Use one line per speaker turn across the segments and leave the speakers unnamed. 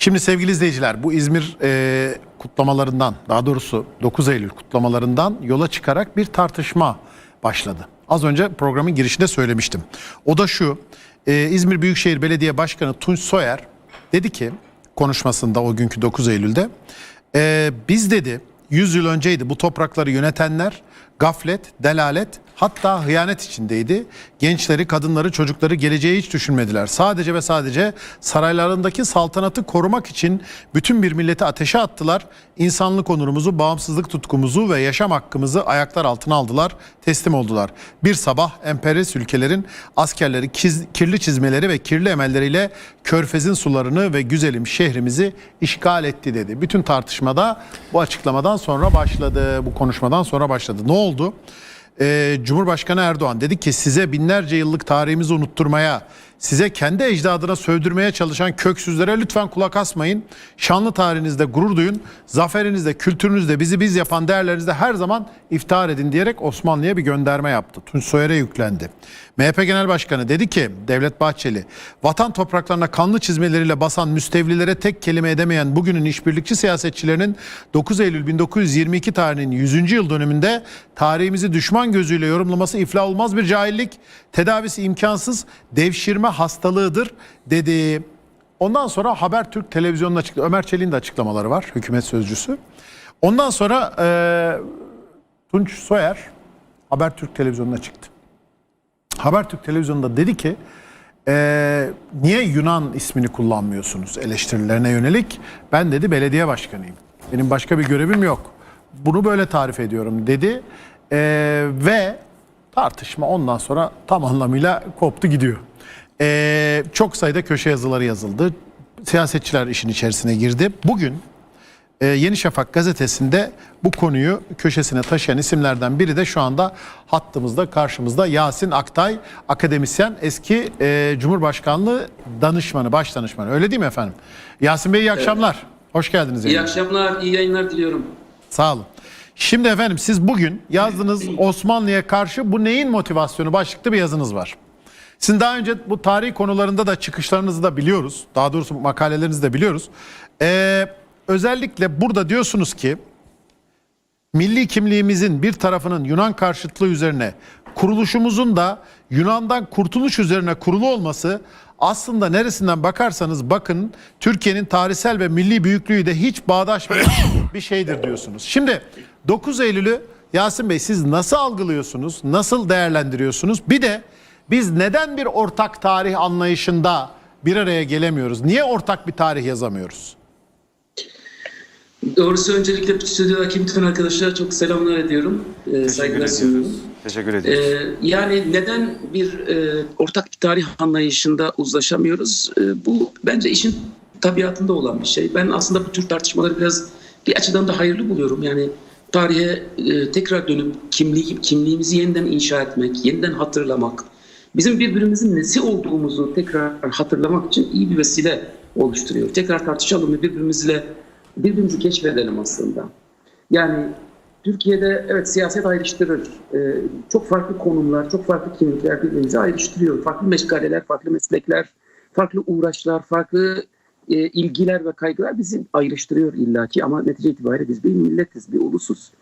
Şimdi sevgili izleyiciler bu İzmir e, kutlamalarından daha doğrusu 9 Eylül kutlamalarından yola çıkarak bir tartışma başladı. Az önce programın girişinde söylemiştim. O da şu e, İzmir Büyükşehir Belediye Başkanı Tunç Soyer dedi ki konuşmasında o günkü 9 Eylül'de e, biz dedi 100 yıl önceydi bu toprakları yönetenler gaflet, delalet hatta hıyanet içindeydi. Gençleri, kadınları, çocukları geleceği hiç düşünmediler. Sadece ve sadece saraylarındaki saltanatı korumak için bütün bir milleti ateşe attılar. İnsanlık onurumuzu, bağımsızlık tutkumuzu ve yaşam hakkımızı ayaklar altına aldılar, teslim oldular. Bir sabah emperyalist ülkelerin askerleri kiz- kirli çizmeleri ve kirli emelleriyle körfezin sularını ve güzelim şehrimizi işgal etti dedi. Bütün tartışmada bu açıklamadan sonra başladı, bu konuşmadan sonra başladı. Ne oldu? Ee, Cumhurbaşkanı Erdoğan dedi ki size binlerce yıllık tarihimizi unutturmaya, size kendi ecdadına sövdürmeye çalışan köksüzlere lütfen kulak asmayın. Şanlı tarihinizde gurur duyun, zaferinizde, kültürünüzde, bizi biz yapan değerlerinizde her zaman iftihar edin diyerek Osmanlı'ya bir gönderme yaptı. Tunç Soyer'e yüklendi. MHP Genel Başkanı dedi ki Devlet Bahçeli, vatan topraklarına kanlı çizmeleriyle basan müstevlilere tek kelime edemeyen bugünün işbirlikçi siyasetçilerinin 9 Eylül 1922 tarihinin 100. yıl dönümünde tarihimizi düşman gözüyle yorumlaması iflah olmaz bir cahillik, tedavisi imkansız devşirme hastalığıdır dedi. Ondan sonra Habertürk televizyonuna çıktı. Ömer Çelik'in de açıklamaları var, hükümet sözcüsü. Ondan sonra eee Tunç Soyer Habertürk televizyonuna çıktı. Habertürk televizyonunda dedi ki "Ee, niye Yunan ismini kullanmıyorsunuz eleştirilerine yönelik? Ben dedi belediye başkanıyım. Benim başka bir görevim yok. Bunu böyle tarif ediyorum dedi. Ee, ve tartışma ondan sonra tam anlamıyla koptu gidiyor. Ee, çok sayıda köşe yazıları yazıldı. Siyasetçiler işin içerisine girdi. Bugün ee, Yeni Şafak gazetesinde bu konuyu köşesine taşıyan isimlerden biri de şu anda hattımızda karşımızda Yasin Aktay akademisyen eski e, Cumhurbaşkanlığı danışmanı baş danışmanı öyle değil mi efendim? Yasin Bey iyi akşamlar. Hoş geldiniz.
İyi
yayına.
akşamlar, iyi yayınlar diliyorum.
Sağ olun. Şimdi efendim siz bugün yazdığınız Osmanlı'ya karşı bu neyin motivasyonu başlıklı bir yazınız var. Sizin daha önce bu tarih konularında da çıkışlarınızı da biliyoruz. Daha doğrusu makalelerinizi de biliyoruz. Ee, özellikle burada diyorsunuz ki milli kimliğimizin bir tarafının Yunan karşıtlığı üzerine kuruluşumuzun da Yunan'dan kurtuluş üzerine kurulu olması aslında neresinden bakarsanız bakın Türkiye'nin tarihsel ve milli büyüklüğü de hiç bağdaşmayan bir şeydir diyorsunuz. Şimdi 9 Eylül'ü Yasin Bey siz nasıl algılıyorsunuz? Nasıl değerlendiriyorsunuz? Bir de biz neden bir ortak tarih anlayışında bir araya gelemiyoruz? Niye ortak bir tarih yazamıyoruz?
Doğrusu öncelikle stüdyodaki bütün arkadaşlara çok selamlar ediyorum. Ee, saygılar sunuyorum.
Teşekkür ediyoruz.
Ee, yani neden bir e, ortak bir tarih anlayışında uzlaşamıyoruz? Ee, bu bence işin tabiatında olan bir şey. Ben aslında bu tür tartışmaları biraz bir açıdan da hayırlı buluyorum. Yani tarihe e, tekrar dönüp kimliği, kimliğimizi yeniden inşa etmek, yeniden hatırlamak, bizim birbirimizin nesi olduğumuzu tekrar hatırlamak için iyi bir vesile oluşturuyor. Tekrar tartışalım ve birbirimizle birbirimizi keşfedelim aslında. Yani Türkiye'de evet siyaset ayrıştırır. Ee, çok farklı konumlar, çok farklı kimlikler birbirimizi ayrıştırıyor. Farklı meşgaleler, farklı meslekler, farklı uğraşlar, farklı e, ilgiler ve kaygılar bizi ayrıştırıyor illaki ama netice itibariyle biz bir milletiz, bir ulusuz.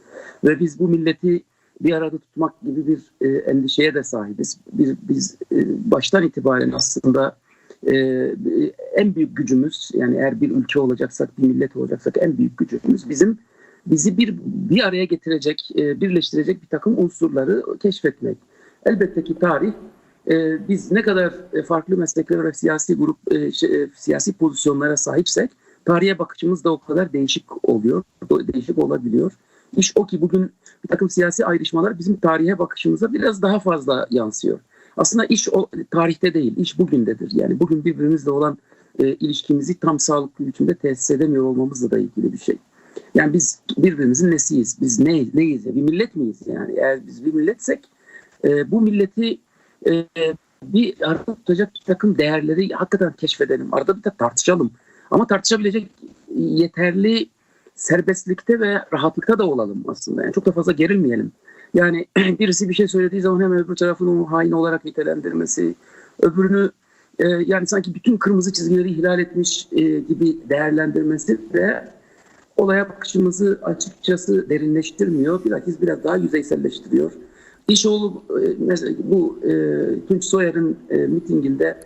Ve biz bu milleti bir arada tutmak gibi bir e, endişeye de sahibiz. Bir, biz e, baştan itibaren aslında e, en büyük gücümüz yani eğer bir ülke olacaksak, bir millet olacaksak en büyük gücümüz bizim bizi bir bir araya getirecek, e, birleştirecek bir takım unsurları keşfetmek. Elbette ki tarih e, biz ne kadar e, farklı meslekler ve siyasi grup e, şey, e, siyasi pozisyonlara sahipsek tarihe bakışımız da o kadar değişik oluyor, değişik olabiliyor. İş o ki bugün bir takım siyasi ayrışmalar bizim tarihe bakışımıza biraz daha fazla yansıyor. Aslında iş o tarihte değil, iş bugündedir. Yani bugün birbirimizle olan e, ilişkimizi tam sağlıklı biçimde tesis edemiyor olmamızla da ilgili bir şey. Yani biz birbirimizin nesiyiz? Biz ne, neyiz? Bir millet miyiz? Yani eğer biz bir milletsek e, bu milleti e, bir arada tutacak bir takım değerleri hakikaten keşfedelim. Arada bir de tartışalım. Ama tartışabilecek yeterli serbestlikte ve rahatlıkta da olalım aslında. Yani çok da fazla gerilmeyelim. Yani birisi bir şey söylediği zaman hemen öbür tarafın onu hain olarak nitelendirmesi, öbürünü e, yani sanki bütün kırmızı çizgileri ihlal etmiş e, gibi değerlendirmesi de olaya bakışımızı açıkçası derinleştirmiyor. Bilakis biraz daha yüzeyselleştiriyor. İşoğlu e, bu e, Tunç Soyer'in e, mitinginde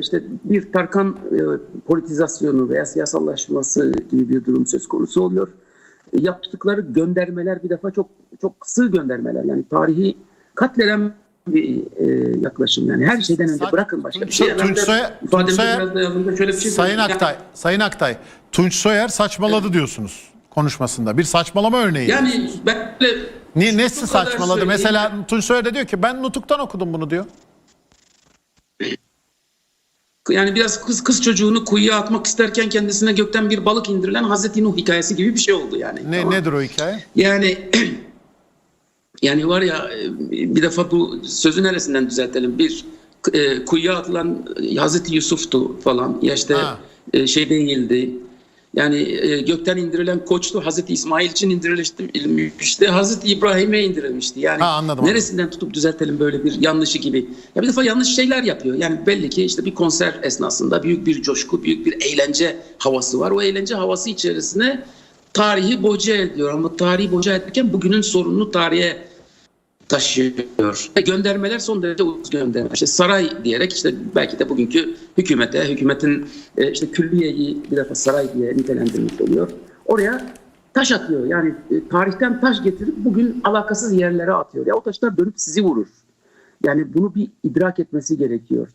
işte bir Tarkan e, politizasyonu veya siyasallaşması gibi bir durum söz konusu oluyor. E, yaptıkları göndermeler bir defa çok çok sığ göndermeler. Yani tarihi katleden bir e, yaklaşım. Yani her şeyden önce
Sa-
bırakın başka bir şey.
Tunç Soyer- Tunç Soyer-
şöyle bir şey
Sayın. Aktay, Sayın Aktay, Tunç Soyer saçmaladı diyorsunuz konuşmasında. Bir saçmalama örneği.
Yani ben de
Ne, nesi saçmaladı? Mesela Tunç Soyer de diyor ki ben Nutuk'tan okudum bunu diyor.
Yani biraz kız kız çocuğunu kuyuya atmak isterken kendisine gökten bir balık indirilen Hazreti Nuh hikayesi gibi bir şey oldu yani.
Ne
Tamam.
nedir o hikaye?
Yani yani var ya e, bir defa bu sözü neresinden düzeltelim? Bir e, kuyuya atılan Hazreti Yusuf'tu falan. Ya işte
Ha.
e, şey değildi. Yani e, gökten indirilen koçtu. Hazreti İsmail için indirilmişti. Hazreti İbrahim'e indirilmişti. Yani
Ha, anladım,
neresinden tutup düzeltelim böyle bir yanlışı gibi. Ya bir defa yanlış şeyler yapıyor. Yani belli ki işte bir konser esnasında büyük bir coşku, büyük bir eğlence havası var. O eğlence havası içerisine tarihi boca ediyor ama tarihi boca ederken bugünün sorununu tarihe taşıyor. Ve göndermeler son derece ucuz gönderme. İşte saray diyerek işte belki de bugünkü hükümete, hükümetin e, işte külliyeyi bir defa saray diye nitelendirmiş oluyor. Oraya taş atıyor. Yani e, tarihten taş getirip bugün alakasız yerlere atıyor. Ya o taşlar dönüp sizi vurur. Yani bunu bir idrak etmesi gerekiyor.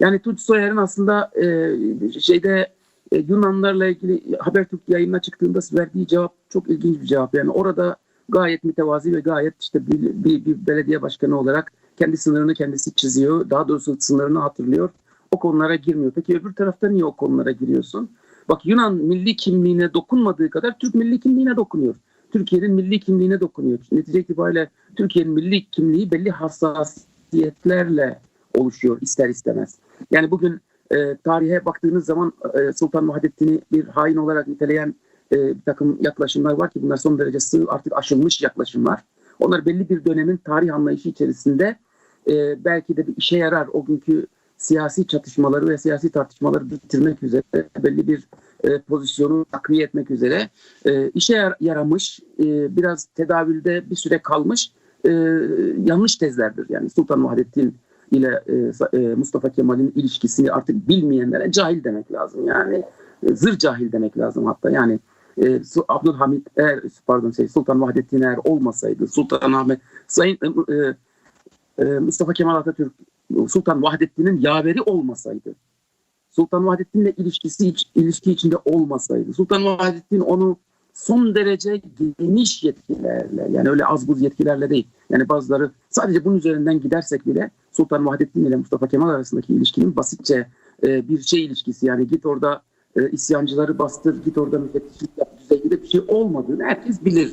Yani Tunç Soyer'in aslında e, şeyde e, Yunanlarla ilgili Habertürk yayınına çıktığında verdiği cevap çok ilginç bir cevap. Yani orada gayet mütevazi ve gayet işte bir, bir, bir belediye başkanı olarak kendi sınırını kendisi çiziyor. Daha doğrusu sınırını hatırlıyor. O konulara girmiyor. Peki öbür tarafta niye o konulara giriyorsun? Bak Yunan milli kimliğine dokunmadığı kadar Türk milli kimliğine dokunuyor. Türkiye'nin milli kimliğine dokunuyor. Netice itibariyle Türkiye'nin milli kimliği belli hassasiyetlerle oluşuyor ister istemez. Yani bugün e, tarihe baktığınız zaman e, Sultan Muhaddettin'i bir hain olarak niteleyen e, bir takım yaklaşımlar var ki bunlar son derece sığ artık aşılmış yaklaşımlar. Onlar belli bir dönemin tarih anlayışı içerisinde e, belki de bir işe yarar o günkü siyasi çatışmaları ve siyasi tartışmaları bitirmek üzere belli bir e, pozisyonu takviye etmek üzere e, işe yar- yaramış e, biraz tedavülde bir süre kalmış e, yanlış tezlerdir. Yani Sultan Muhaddettin ile e, e, Mustafa Kemal'in ilişkisini artık bilmeyenlere cahil demek lazım. Yani e, zır cahil demek lazım hatta. Yani e, Abdülhamit eğer pardon şey Sultan Vahdettin eğer olmasaydı Sultan Ahmet Sayın e, e, Mustafa Kemal Atatürk Sultan Vahdettin'in yaveri olmasaydı Sultan Vahdettin'le ilişkisi ilişki içinde olmasaydı Sultan Vahdettin onu son derece geniş yetkilerle yani öyle az buz yetkilerle değil yani bazıları sadece bunun üzerinden gidersek bile Sultan Vahdettin ile Mustafa Kemal arasındaki ilişkinin basitçe e, bir şey ilişkisi yani git orada e, isyancıları bastır git orada müfettişlik yap olmadığını herkes bilir.